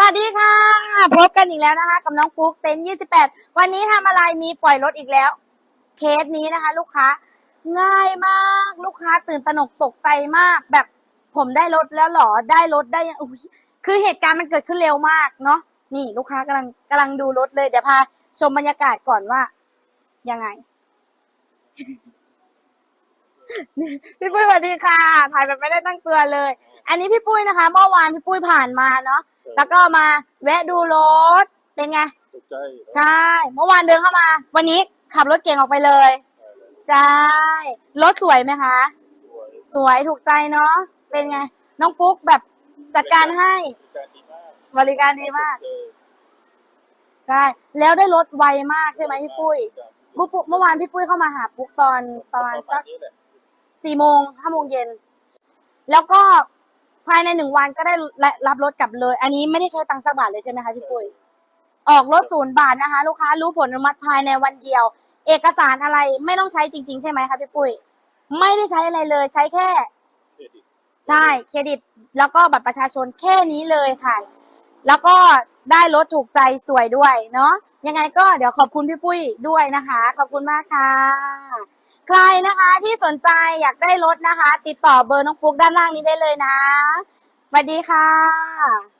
สวัสดีค่ะ พบกันอีกแล้วนะคะ กับน้องปุ๊กเต็นยี่สิบแปดวันนี้ทำอะไรมีปล่อยรถอีกแล้ว เคสนี้นะคะ ลูกค้าง่ายมากลูกค้าตื่นตระหนกตกใจมาก แบบผมได้รถแล้วหรอได้รถได้ยังคือเหตุการณ์มันเกิดขึ้นเร็วมากเนาะนี่ลูกค้ากำลังกำลังดูรถเลยเดี๋ยวพาชมบรรยากาศก่อนว่ายังไงพี่ปุ้ยสวัสดีค่ะถ่ายแบบไม่ได้ตั้งตัวเลย อันนี้พี่ปุ้ยนะคะ เมื่อวานพี่ปุ้ยผ่านมาเนาะ แล้วก็มาแวะดูรถเป็นไงตกใจใช่ เมื่อวานเดินเข้ามา วันนี้ขับรถเก่งออกไปเลย ใช่ รถสวยไหมคะ สวยสวยถูกใจเนาะ เป็นไง น้องปุ๊กแบบจัดการให้การดีมากบริการดีมากเจอใช่ แล้วได้รถไวมากใช่ไหมพี่ปุ้ยปุ๊กปุ๊กเมื่อวานพี่ปุ้ยเข้ามาหาปุ๊กตอนประมาณสัก นี้แหละสี่โมงห้าโมงเย็น แล้วก็ ภายในหนึ่งวันก็ได้รับรถกลับเลย อันนี้ไม่ได้ใช้ตังค์สักบาทเลยใช่ไหมคะพี่ปุ้ยออกรถศูนย์บาทนะคะ ลูกค้ารู้ผลอนุมัติภายในวันเดียว เอกสารอะไรไม่ต้องใช้จริง ๆ ใช่ไหมคะพี่ปุ้ยไม่ได้ใช้อะไรเลยใช้แค่เครดิตใช่เครดิตแล้วก็บัตรประชาชนแค่นี้เลยค่ะ แล้วก็ ได้รถถูกใจสวยด้วยเนาะยังไงก็เดี๋ยวขอบคุณพี่ปุ้ยด้วยนะคะ ขอบคุณมากค่ะ ใครนะคะที่สนใจอยากได้รถนะคะ ติดต่อเบอร์น้องปุ๊กด้านล่างนี้ได้เลยนะสวัสดีค่ะ